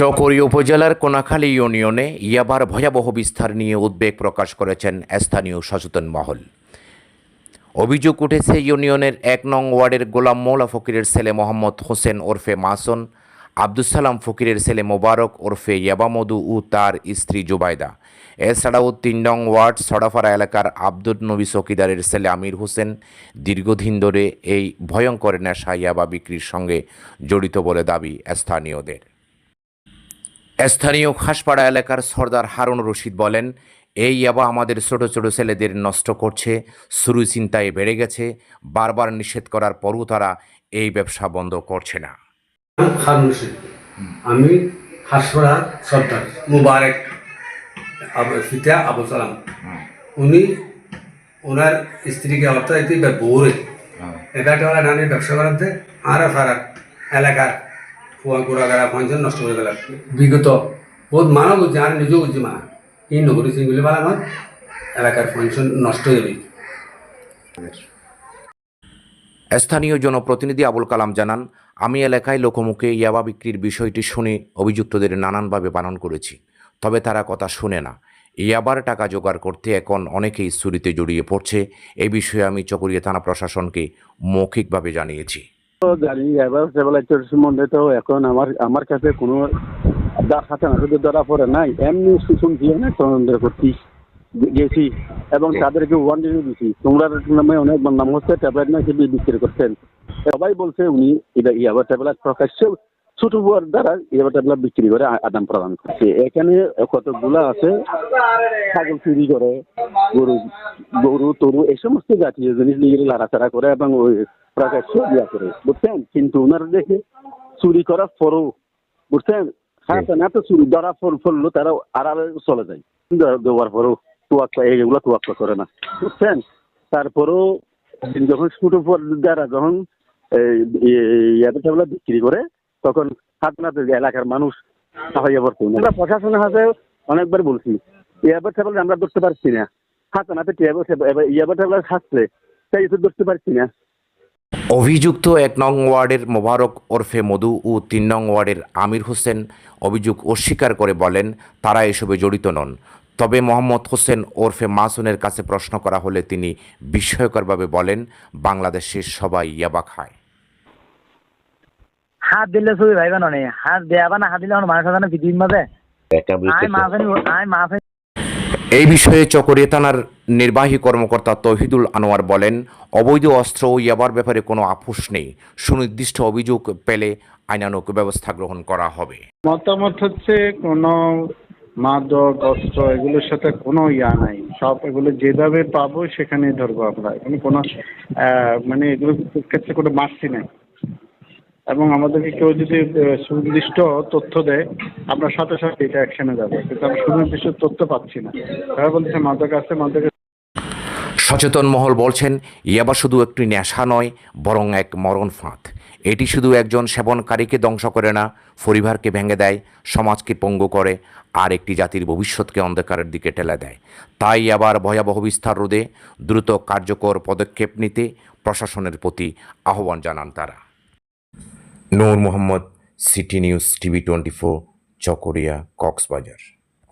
চকরি উপজেলার কোনাখালী ইউনিয়নে ইয়াবার ভয়াবহ বিস্তার নিয়ে উদ্বেগ প্রকাশ করেছেন স্থানীয় সচেতন মহল। অভিযোগ উঠেছে, ইউনিয়নের এক নং ওয়ার্ডের গোলাম মৌলা ফকিরের ছেলে মোহাম্মদ হোসেন ওরফে মাসন আব্দুল সালাম ফকিরের ছেলে মোবারক ওরফে ইয়াবামধু ও তার স্ত্রী জুবাইদা এছাড়াও তিন নং ওয়ার্ড সড়াফাড়া এলাকার আব্দুল নবী চকিদারের ছেলে আমির হোসেন দীর্ঘদিন ধরে এই ভয়ঙ্কর নেশা ইয়াবা বিক্রির সঙ্গে জড়িত বলে দাবি স্থানীয়দের। স্থানীয় খাসপাড়া এলাকার সর্দার হারুন রশিদ বলেন এই ইয়াবা আমাদের ছোট ছোট ছেলেদের নষ্ট করছে শুরু চিন্তায় বেড়ে গেছে বারবার নিষেধ করার পরও তারা এই ব্যবসা বন্ধ করছে না। আমি সর্দার মুবারক আবু আবু সালাম। উনি ওনার স্ত্রীকে অর্থাৎ বউরে এগারোটা নানি ব্যবসা করাতে আর ফারাক এলাকার ফুয়া কুড়াগাড়া পঞ্চান নষ্ট করে গেলাম বিগত বহুত বুঝছে আর নিজেও বুঝছি মা এই নগরী সিঙ্গুলি বালা নয় এলাকার পঞ্চান নষ্ট হয়ে স্থানীয় জনপ্রতিনিধি আবুল কালাম জানান আমি এলাকায় লোকমুখে ইয়াবা বিক্রির বিষয়টি শুনে অভিযুক্তদের নানানভাবে পালন করেছি তবে তারা কথা শুনে না। ইয়াবার টাকা জোগাড় করতে এখন অনেকেই চুরিতে জড়িয়ে পড়ছে এ বিষয়ে আমি চকরিয়া থানা প্রশাসনকে মৌখিকভাবে জানিয়েছি। জানি এবার সম্বন্ধে তো এখন আমার আমার কাছে কোনো ধরা পড়ে নাই এমনি দিয়ে করছি গেছি। এবং তাদেরকে দিছি। তোমরা নামে অনেক নাম হচ্ছে ট্যাবলেট বিক্রি করছেন। সবাই বলছে উনি, এটা ইয়াবার ট্যাবলেট বুয়ার দ্বারা ইয়াবার ট্যাবলেট বিক্রি করে আদান প্রদান করছে এখানে কতগুলা আছে, ছাগল চুরি করে গরু গরু তরু এই সমস্ত জাতীয় জিনিস নিয়ে লাড়াচাড়া করে এবং ওই প্রকাশ্য ইয়া করে বুঝছেন? কিন্তু ওনারা দেখে চুরি করার পরও বুঝছেন? চুরি ধরা ফল ফললো তারা আড়ালে চলে যায়। দেওয়ার পরেও তোয়াক্কা এইগুলো তোয়াক্কা করে না বুঝছেন? তারপরেও যখন ছোট যখন বিক্রি করে তখন হাত এলাকার মানুষ হয়ে পড়তো। আমরা প্রশাসনের হাতে অনেকবার বলছি ইয়াবার টেবল আমরা ধরতে পারছি না। হাত না তো ইয়াবার টেবল হাসছে তাই ধরতে পারছি না। অভিযুক্ত এক নং ওয়ার্ডের মোবারক ওরফে মধু ও তিন নং ওয়ার্ডের আমির হোসেন অভিযোগ অস্বীকার করে বলেন তারা এসবে জড়িত নন। তবে মোহাম্মদ হোসেন ওরফে মাসুনের কাছে প্রশ্ন করা হলে তিনি বিস্ময়করভাবে বলেন বাংলাদেশের সবাই ইয়াবা খায়। হাত দিলে চুরি ভাইবা ননে হাত দেয়াবা না হাত দিলে আমার মানুষ মাঝে? আই মাছ আই এই বিষয়ে চকরিয়া থানার নির্বাহী কর্মকর্তা তৌহিদুল আনোয়ার বলেন, অবৈধ অস্ত্র ও ইয়াবার ব্যাপারে কোনো আপোষ নেই। সুনির্দিষ্ট অভিযোগ পেলে আইনানুক ব্যবস্থা গ্রহণ করা হবে। মতামত হচ্ছে কোনো মাদক, অস্ত্র, এগুলোর সাথে কোনো ইয়া নাই। সব এগুলো যেভাবে পাবো সেখানে ধরবো আমরা। এখানে কোনো মানে এগুলোর ক্ষেত্রে কোনো মার্সি নাই। এবং আমাদেরকে কেউ যদি সুনির্দিষ্ট তথ্য দেয় আমরা সাথে সাথে এটা অ্যাকশনে যাব। কিন্তু আমরা সুনির্দিষ্ট তথ্য পাচ্ছি না। তারা বলছে, মাদক আছে মাদক সচেতন মহল বলছেন ইয়াবা শুধু একটি নেশা নয়, বরং এক মরণ ফাঁদ। এটি শুধু একজন সেবনকারীকে ধ্বংস করে না, পরিবারকে ভেঙে দেয়, সমাজকে পঙ্গু করে, আর একটি জাতির ভবিষ্যৎকে অন্ধকারের দিকে ঠেলে দেয়। তাই আবার ভয়াবহ বিস্তার রোধে দ্রুত কার্যকর পদক্ষেপ নিতে প্রশাসনের প্রতি আহ্বান জানান তারা। Nur Mohammad city news TV twenty four Chakaria Cox's Bazar.